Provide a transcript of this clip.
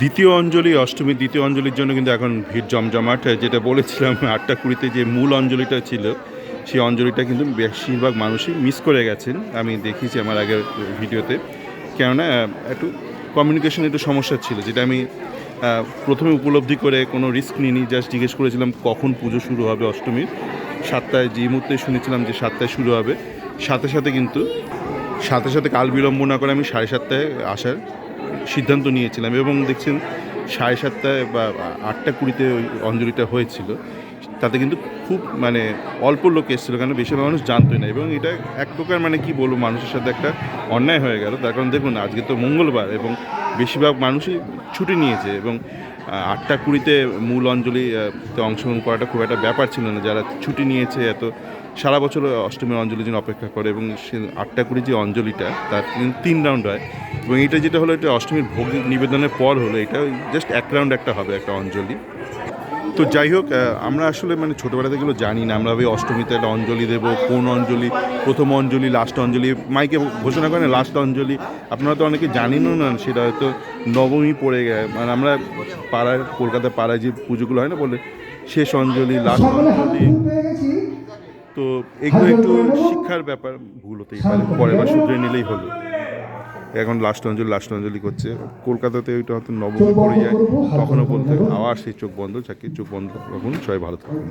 দ্বিতীয় অঞ্জলি, অষ্টমীর দ্বিতীয় অঞ্জলির জন্য কিন্তু এখন ভিড় জমজমাট। যেটা বলেছিলাম আটটা কুড়িতে যে মূল অঞ্জলিটা ছিল, সেই অঞ্জলিটা কিন্তু বেশিরভাগ মানুষই মিস করে গেছেন। আমি দেখেছি আমার আগের ভিডিওতে। কেননা একটু কমিউনিকেশন একটু সমস্যা ছিল, যেটা আমি প্রথমে উপলব্ধি করে কোনো রিস্ক নিইনি। জাস্ট জিজ্ঞেস করেছিলাম, কখন পুজো শুরু হবে অষ্টমীর? সাতটায়, যে মুহূর্তে শুনেছিলাম যে সাতটায় শুরু হবে। সাথে সাথে কিন্তু, সাথে সাথে কাল বিলম্ব না করে আমি সাড়ে সাতটায় আসার সিদ্ধান্ত নিয়েছিলাম এবং দেখছেন সাড়ে সাতটায় বা আটটা কুড়িতে ওই অঞ্জলিটা হয়েছিল। তাতে কিন্তু খুব মানে অল্প লোক এসেছিল কারণ বেশিরভাগ মানুষ জানতোই না এবং এটা এক প্রকার মানে কি বলব মানুষের সাথে একটা অন্যায় হয়ে গেল। তার কারণ দেখুন আজকে তো মঙ্গলবার এবং বেশিরভাগ মানুষই ছুটি নিয়েছে এবং আটটা কুড়িতে মূল অঞ্জলি আহ, অংশগ্রহণ করাটা খুব একটা ব্যাপার ছিল না। যারা ছুটি নিয়েছে এত সারা বছর অষ্টমীর অঞ্জলির জন্য অপেক্ষা করে এবং সে আটটা কুড়ি যে অঞ্জলিটা তার তিন রাউন্ড হয়। এবং এটা যেটা হলো এটা অষ্টমীর ভোগ নিবেদনের পর হলো এটা জাস্ট এক রাউন্ড একটা হবে একটা অঞ্জলি। তো যাই হোক আমরা আসলে মানে ছোটোবেলা থেকে জানি না আমরা ওই অষ্টমীতে একটা অঞ্জলি দেবো কোন অঞ্জলি প্রথম অঞ্জলি লাস্ট অঞ্জলি মাইকে ঘোষণা করেন লাস্ট অঞ্জলি। আপনারা তো অনেকে জানেনও না সেটা হয়তো নবমী পড়ে গেছে। মানে আমরা পাড়ায় কলকাতায় পাড়ায় যে পুজোগুলো হয় না বলে শেষ অঞ্জলি লাস্ট অঞ্জলি। তো এগুলো একটু শিক্ষার ব্যাপার ভুল হতেই পারে পরের বার শুধরে নিলেই হলো। এখন লাস্ট অঞ্জলি লাস্ট অঞ্জলি করছে। কলকাতাতে ওইটা হয়তো নবমী পড়ে যায়, তখনও বলতে আবার সেই চোখ বন্ধ চাকরি চোখ বন্ধ তখন সবাই ভালো থাকবেন